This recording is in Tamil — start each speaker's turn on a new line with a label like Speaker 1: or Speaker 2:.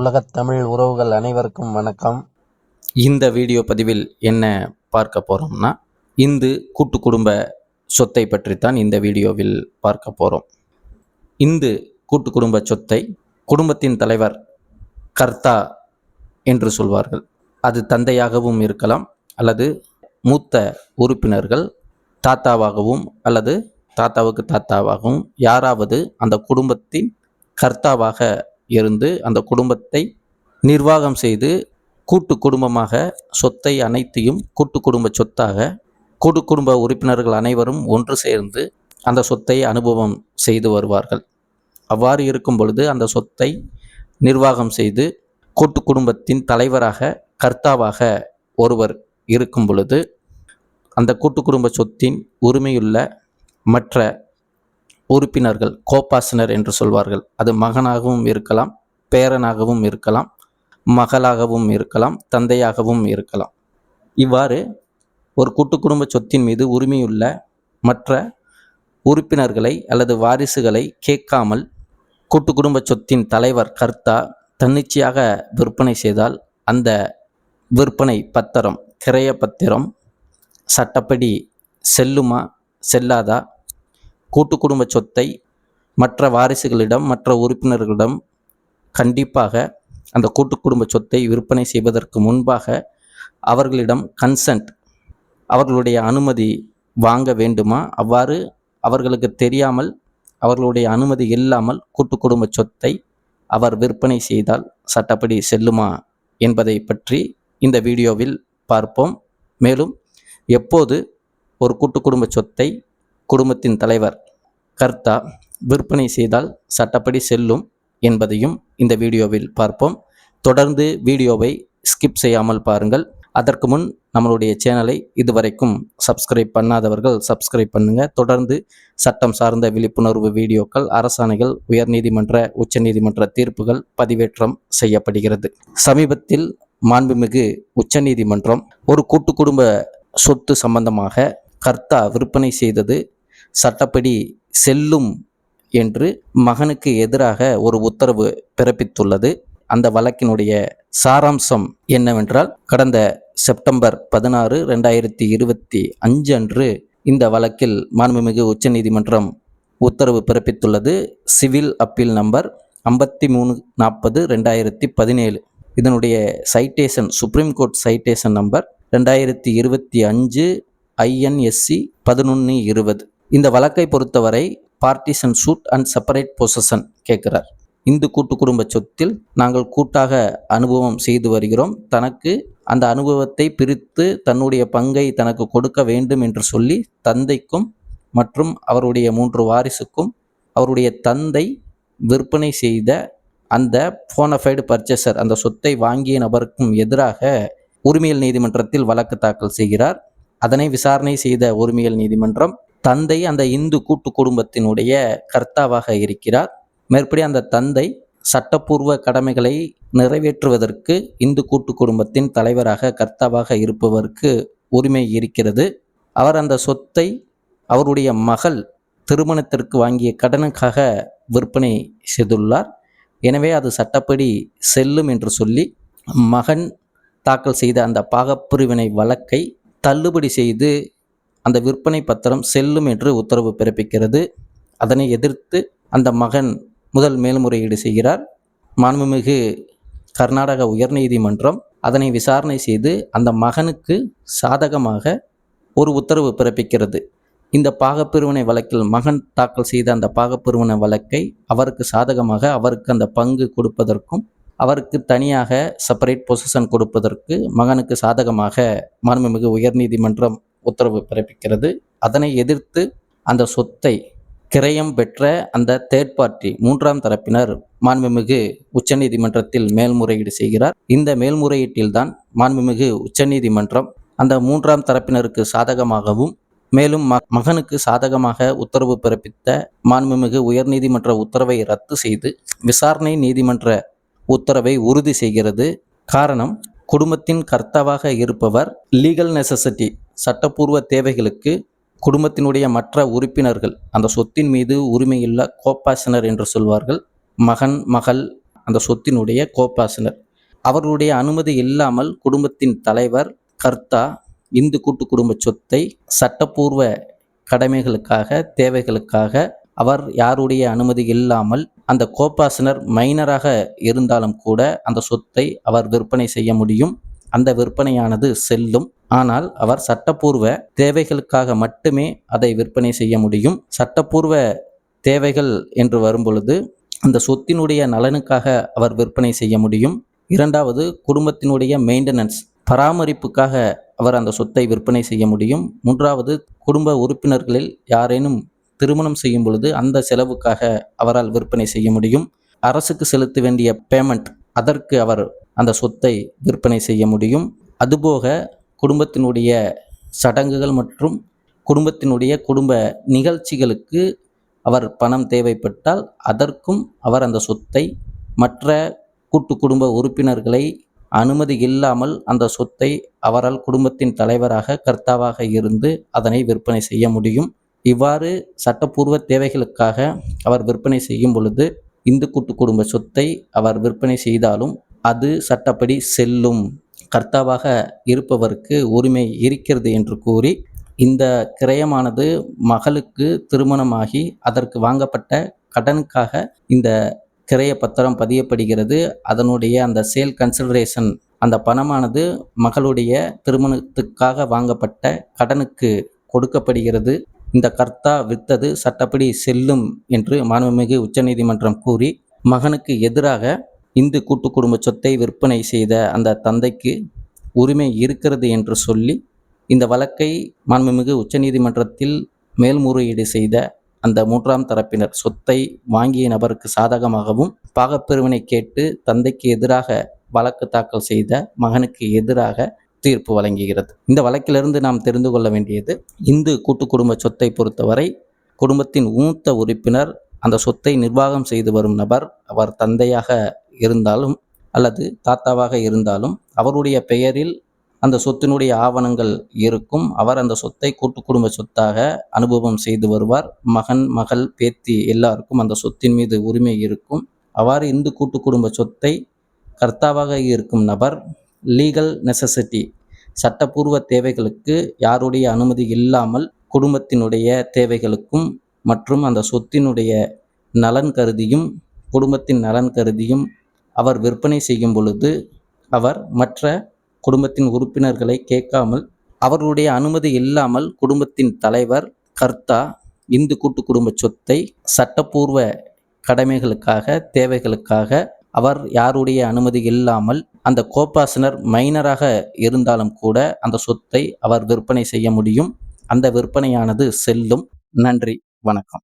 Speaker 1: உலகத் தமிழ் உறவுகள் அனைவருக்கும் வணக்கம்.
Speaker 2: இந்த வீடியோ பதிவில் என்ன பார்க்க போகிறோம்னா இந்து கூட்டு குடும்ப சொத்தை பற்றித்தான் இந்த வீடியோவில் பார்க்க போகிறோம் இந்து கூட்டு குடும்ப சொத்தை குடும்பத்தின் தலைவர் கர்த்தா என்று சொல்வார்கள். அது தந்தையாகவும் இருக்கலாம் அல்லது மூத்த உறுப்பினர்கள் தாத்தாவாகவும் அல்லது தாத்தாவுக்கு தாத்தாவாகவும் யாராவது அந்த குடும்பத்தின் கர்த்தாவாக இருந்து அந்த குடும்பத்தை நிர்வாகம் செய்து கூட்டு குடும்பமாக சொத்தை அனைத்தையும் கூட்டு குடும்ப சொத்தாக கூட்டு குடும்ப உறுப்பினர்கள் அனைவரும் ஒன்று சேர்ந்து அந்த சொத்தை அனுபவம் செய்து வருவார்கள். அவ்வாறு இருக்கும் பொழுது அந்த சொத்தை நிர்வாகம் செய்து கூட்டு குடும்பத்தின் தலைவராக கர்த்தாவாக ஒருவர் இருக்கும் பொழுது அந்த கூட்டு குடும்ப சொத்தின் உரிமையுள்ள மற்ற உறுப்பினர்கள் கோபாசனர் என்று சொல்வார்கள். அது மகனாகவும் இருக்கலாம் பேரனாகவும் இருக்கலாம் மகளாகவும் இருக்கலாம் தந்தையாகவும் இருக்கலாம். இவ்வாறு ஒரு கூட்டு குடும்ப சொத்தின் மீது உரிமையுள்ள மற்ற உறுப்பினர்களை அல்லது வாரிசுகளை கேட்காமல் கூட்டு குடும்ப சொத்தின் தலைவர் கர்த்தா தன்னிச்சையாக விற்பனை செய்தால் அந்த விற்பனை பத்திரம் கிரைய பத்திரம் சட்டப்படி செல்லுமா செல்லாதா? கூட்டு குடும்ப சொத்தை மற்ற வாரிசுகளிடம் மற்ற உறுப்பினர்களிடம் கண்டிப்பாக அந்த கூட்டு குடும்ப சொத்தை விற்பனை செய்வதற்கு முன்பாக அவர்களிடம் கன்சென்ட் அவர்களுடைய அனுமதி வாங்க வேண்டுமா? அவ்வாறு அவர்களுக்கு தெரியாமல் அவர்களுடைய அனுமதி இல்லாமல் கூட்டு குடும்ப சொத்தை அவர் விற்பனை செய்தால் சட்டப்படி செல்லுமா என்பதை பற்றி இந்த வீடியோவில் பார்ப்போம். மேலும் எப்போது ஒரு கூட்டு குடும்ப சொத்தை குடும்பத்தின் தலைவர். கர்த்தா விற்பனை செய்தால் சட்டப்படி செல்லும் என்பதையும் இந்த வீடியோவில் பார்ப்போம். தொடர்ந்து வீடியோவை ஸ்கிப் செய்யாமல் பாருங்கள். அதற்கு முன் நம்மளுடைய சேனலை இதுவரைக்கும் சப்ஸ்கிரைப் பண்ணாதவர்கள் சப்ஸ்கிரைப் பண்ணுங்கள் தொடர்ந்து சட்டம் சார்ந்த விழிப்புணர்வு வீடியோக்கள் அரசாணைகள் உயர்நீதிமன்ற உச்சநீதிமன்ற தீர்ப்புகள் பதிவேற்றம் செய்யப்படுகிறது. சமீபத்தில் மாண்புமிகு உச்சநீதிமன்றம் ஒரு கூட்டு குடும்ப சொத்து சம்பந்தமாக கர்த்தா விற்பனை செய்தது சட்டப்படி செல்லும் என்று மகனுக்கு எதிராக ஒரு உத்தரவு பிறப்பித்துள்ளது. அந்த வழக்கினுடைய சாராம்சம் என்னவென்றால் கடந்த செப்டம்பர் பதினாறு ரெண்டாயிரத்தி இருபத்தி அஞ்சு அன்று இந்த வழக்கில் மாண்புமிகு உச்சநீதிமன்றம் உத்தரவு பிறப்பித்துள்ளது. சிவில் அப்பீல் நம்பர் ஐம்பத்தி மூணு நாற்பது ரெண்டாயிரத்தி பதினேழு. இதனுடைய citation supreme court citation number ரெண்டாயிரத்தி இருபத்தி அஞ்சு ஐஎன்எஸ்சி பதினொன்று இருபது. இந்த வழக்கை பொறுத்தவரை partition suit and separate possession கேட்கிறார். இந்து கூட்டு குடும்ப சொத்தில் நாங்கள் கூட்டாக அனுபவம் செய்து வருகிறோம். தனக்கு அந்த அனுபவத்தை பிரித்து தன்னுடைய பங்கை தனக்கு கொடுக்க வேண்டும் என்று சொல்லி தந்தைக்கும் மற்றும் அவருடைய மூன்று வாரிசுக்கும் அவருடைய தந்தை விற்பனை செய்த அந்த போனஃபைடு பர்ச்சேசர் அந்த சொத்தை வாங்கிய நபருக்கும் எதிராக உரிமையல் நீதிமன்றத்தில் வழக்கு தாக்கல் செய்கிறார். அதனை விசாரணை செய்த உரிமையல் நீதிமன்றம் தந்தை அந்த இந்து கூட்டு குடும்பத்தினுடைய கர்த்தாவாக இருக்கிறார். மேற்படி அந்த தந்தை சட்டப்பூர்வ கடமைகளை நிறைவேற்றுவதற்கு இந்து கூட்டு குடும்பத்தின் தலைவராக கர்த்தாவாக இருப்பவருக்கு உரிமை இருக்கிறது. அவர் அந்த சொத்தை அவருடைய மகள் திருமணத்திற்கு வாங்கிய கடனுக்காக விற்பனை செய்துள்ளார். எனவே அது சட்டப்படி செல்லும் என்று சொல்லி மகன் தாக்கல் செய்த அந்த பாகப்பிரிவினை வழக்கை தள்ளுபடி செய்து அந்த விற்பனை பத்திரம் செல்லும் என்று உத்தரவு பிறப்பிக்கிறது. அதனை எதிர்த்து அந்த மகன் முதல் மேல்முறையீடு செய்கிறார். மாண்புமிகு கர்நாடக உயர்நீதிமன்றம் அதனை விசாரணை செய்து அந்த மகனுக்கு சாதகமாக ஒரு உத்தரவு பிறப்பிக்கிறது. இந்த பாகப்பிரிவினை வழக்கில் மகன் தாக்கல் செய்த அந்த பாகப்பிரிவினை வழக்கை அவருக்கு சாதகமாக அவருக்கு அந்த பங்கு கொடுப்பதற்கும் அவருக்கு தனியாக செப்பரேட் பொசிஷன் கொடுப்பதற்கு மகனுக்கு சாதகமாக மாண்புமிகு உயர்நீதிமன்றம் உத்தரவு பிறப்பிக்கிறது. அதனை எதிர்த்து அந்த சொத்தை கிரயம் பெற்ற அந்த தேர்ட் பார்ட்டி மூன்றாம் தரப்பினர் மாண்புமிகு உச்சநீதிமன்றத்தில் மேல்முறையீடு செய்கிறார். இந்த மேல்முறையீட்டில்தான் மாண்புமிகு உச்சநீதிமன்றம் அந்த மூன்றாம் தரப்பினருக்கு சாதகமாகவும் மேலும் ம மகனுக்கு சாதகமாக உத்தரவு பிறப்பித்த மாண்புமிகு உயர்நீதிமன்ற உத்தரவை ரத்து செய்து விசாரணை நீதிமன்ற உத்தரவை உறுதி செய்கிறது. காரணம் குடும்பத்தின் கர்த்தாவாக இருப்பவர் லீகல் நெசசிட்டி சட்டப்பூர்வ தேவைகளுக்கு குடும்பத்தினுடைய மற்ற உறுப்பினர்கள் அந்த சொத்தின் மீது உரிமையுள்ள கோப்பாசனர் என்று சொல்வார்கள். மகன் மகள் அந்த சொத்தினுடைய கோப்பாசனர். அவர்களுடைய அனுமதி இல்லாமல் குடும்பத்தின் தலைவர் கர்த்தா இந்து கூட்டு குடும்ப சொத்தை சட்டப்பூர்வ கடமைகளுக்காக தேவைகளுக்காக அவர் யாருடைய அனுமதி இல்லாமல் அந்த கோப்பாசனர் மைனராக இருந்தாலும் கூட அந்த சொத்தை அவர் விற்பனை செய்ய முடியும். அந்த விற்பனையானது செல்லும். ஆனால் அவர் சட்டப்பூர்வ தேவைகளுக்காக மட்டுமே அதை விற்பனை செய்ய முடியும். சட்டப்பூர்வ தேவைகள் என்று வரும்பொழுது அந்த சொத்தினுடைய நலனுக்காக அவர் விற்பனை செய்ய முடியும். இரண்டாவது குடும்பத்தினுடைய மெயின்டெனன்ஸ் பராமரிப்புக்காக அவர் அந்த சொத்தை விற்பனை செய்ய முடியும். மூன்றாவது குடும்ப உறுப்பினர்களில் யாரேனும் திருமணம் செய்யும் பொழுது அந்த செலவுக்காக அவரால் விற்பனை செய்ய முடியும். அரசுக்கு செலுத்த வேண்டிய பேமெண்ட் அதற்கு அவர் அந்த சொத்தை விற்பனை செய்ய முடியும். அதுபோக குடும்பத்தினுடைய சடங்குகள் மற்றும் குடும்பத்தினுடைய குடும்ப நிகழ்ச்சிகளுக்கு அவர் பணம் தேவைப்பட்டால் அதற்கும் அவர் அந்த சொத்தை மற்ற கூட்டு குடும்ப உறுப்பினர்களை அனுமதி இல்லாமல் அந்த சொத்தை அவரால் குடும்பத்தின் தலைவராக கர்த்தாவாக இருந்து அதனை விற்பனை செய்ய முடியும். இவ்வாறு சட்டப்பூர்வ தேவைகளுக்காக அவர் விற்பனை செய்யும் பொழுது இந்து கூட்டு குடும்ப சொத்தை அவர் விற்பனை செய்தாலும் அது சட்டப்படி செல்லும். கர்த்தாவாக இருப்பவருக்கு உரிமை இருக்கிறது என்று கூறி இந்த கிரயமானது மகளுக்கு திருமணமாகி அதற்கு வாங்கப்பட்ட கடனுக்காக இந்த கிரய பத்திரம் பதியப்படுகிறது. அதனுடைய அந்த சேல் கன்சிடரேஷன் அந்த பணமானது மகளுடைய திருமணத்துக்காக வாங்கப்பட்ட கடனுக்கு கொடுக்கப்படுகிறது. இந்த கர்த்தா வித்தது சட்டப்படி செல்லும் என்று மாண்புமிகு உச்சநீதிமன்றம் கூறி மகனுக்கு எதிராக இந்து கூட்டு குடும்ப சொத்தை விற்பனை செய்த அந்த தந்தைக்கு உரிமை இருக்கிறது என்று சொல்லி இந்த வழக்கை மாண்புமிகு உச்சநீதிமன்றத்தில் மேல்முறையீடு செய்த அந்த மூன்றாம் தரப்பினர் சொத்தை வாங்கிய நபருக்கு சாதகமாகவும் பாகப்பிரிவினை கேட்டு தந்தைக்கு எதிராக வழக்கு தாக்கல் செய்த மகனுக்கு எதிராக தீர்ப்பு வழங்குகிறது. இந்த வழக்கிலிருந்து நாம் தெரிந்து கொள்ள வேண்டியது இந்து கூட்டு குடும்ப சொத்தை பொறுத்தவரை குடும்பத்தின் மூத்த உறுப்பினர் அந்த சொத்தை நிர்வாகம் செய்து வரும் நபர் அவர் தந்தையாக இருந்தாலும் அல்லது தாத்தாவாக இருந்தாலும் அவருடைய பெயரில் அந்த சொத்தினுடைய ஆவணங்கள் இருக்கும். அவர் அந்த சொத்தை கூட்டு குடும்ப சொத்தாக அனுபவம் செய்து வருவார். மகன் மகள் பேத்தி எல்லாருக்கும் அந்த சொத்தின் மீது உரிமை இருக்கும். அவ்வாறு இந்து கூட்டு குடும்ப சொத்தை கர்த்தாவாக இருக்கும் நபர் லீகல் நெசசிட்டி சட்டப்பூர்வ தேவைகளுக்கு யாருடைய அனுமதி இல்லாமல் குடும்பத்தினுடைய தேவைகளுக்கும் மற்றும் அந்த சொத்தினுடைய நலன் கருதியும் குடும்பத்தின் நலன் கருதியும் அவர் விற்பனை செய்யும் பொழுது அவர் மற்ற குடும்பத்தின் உறுப்பினர்களை கேட்காமல் அவர்களுடைய அனுமதி இல்லாமல் குடும்பத்தின் தலைவர் கர்த்தா இந்து கூட்டு குடும்ப சொத்தை சட்டப்பூர்வ கடமைகளுக்காக தேவைகளுக்காக அவர் யாருடைய அனுமதி இல்லாமல் அந்த கோப்பாசனர் மைனராக இருந்தாலும் கூட அந்த சொத்தை அவர் விற்பனை செய்ய முடியும். அந்த விற்பனையானது செல்லும். நன்றி. வணக்கம்.